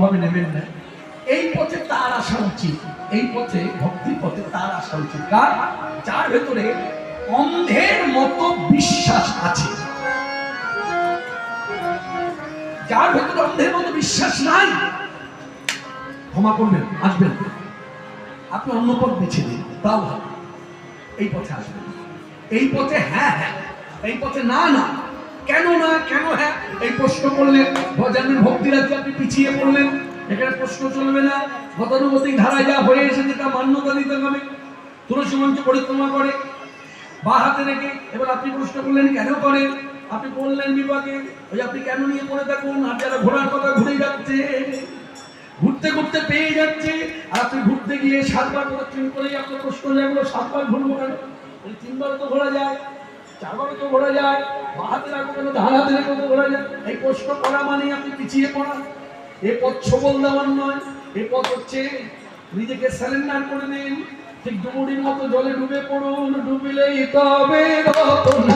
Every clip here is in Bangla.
কোনোভাবে নেবেন না এই পথে তার আসা উচিত। এই পথে ভক্তির পথে তার আসা উচিত। কার? যার ভেতরে অন্ধের মতো বিশ্বাস আছে। যার ভেতরে অন্ধের মতো বিশ্বাস নাই। ক্ষমা করবেন, আসবেন। আপনি অন্য পথ বেছে দিন তাও এই পথে আসবেন। এই পথে হ্যাঁ হ্যাঁ। এই পথে না না। কেন না, কেন হ্যাঁ? এই প্রশ্ন করলেন ভজনের ভক্তিরাজ্যে আপনি পিছিয়ে পড়লেন, এখানে প্রশ্ন চলবে না। গতানুগতিক ধারায় যা হয়ে এসেছে তা মান্যতা দিতে হবে। তুলসী মঞ্চ পরিক্রমা করে, বা হাতে রেখে। এবার আপনি প্রশ্ন করলেন, কেন করেন আপনি বললেন বিভাগে ওই আপনি কেন নিয়ে পড়ে থাকুন? আর যারা ঘোরার কথা ঘুরে যাচ্ছে, ঘুরতে ঘুরতে পেয়ে যাচ্ছে, আর আপনি ঘুরতে গিয়ে সাতবার প্রদক্ষিণ করেই আপনার প্রশ্ন জাগলো সাতবার ঘুরবো কেন? তিনবার তো ঘোরা যায়। তো ঘোরা যায় বা হাতে রাখব কেন ধান হাতে রেখে যায়। এই প্রশ্ন করা মানে আপনি পিছিয়ে পড়া। এ পথ সবল দেওয়ার নয়, এ পথ হচ্ছে নিজেকে স্যালেন্ডার করে দিন ঠিক ডুবুরির মতো জলে ডুবে পড়ুন, ডুবিলেই তবে রতন।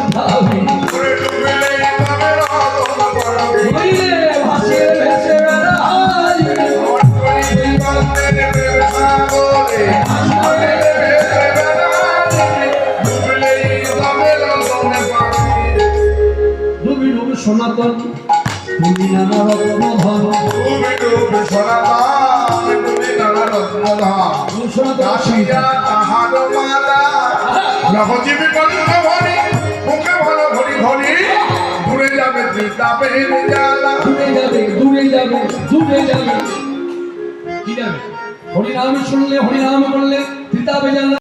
ঘুরে যাবে তাপে জ্বালা। দূরে যাবে দূরে যাবে দূরে যাবে। কি যাবে? হরিনাম শুনলে হরিনাম করলে তিতাবে জানলা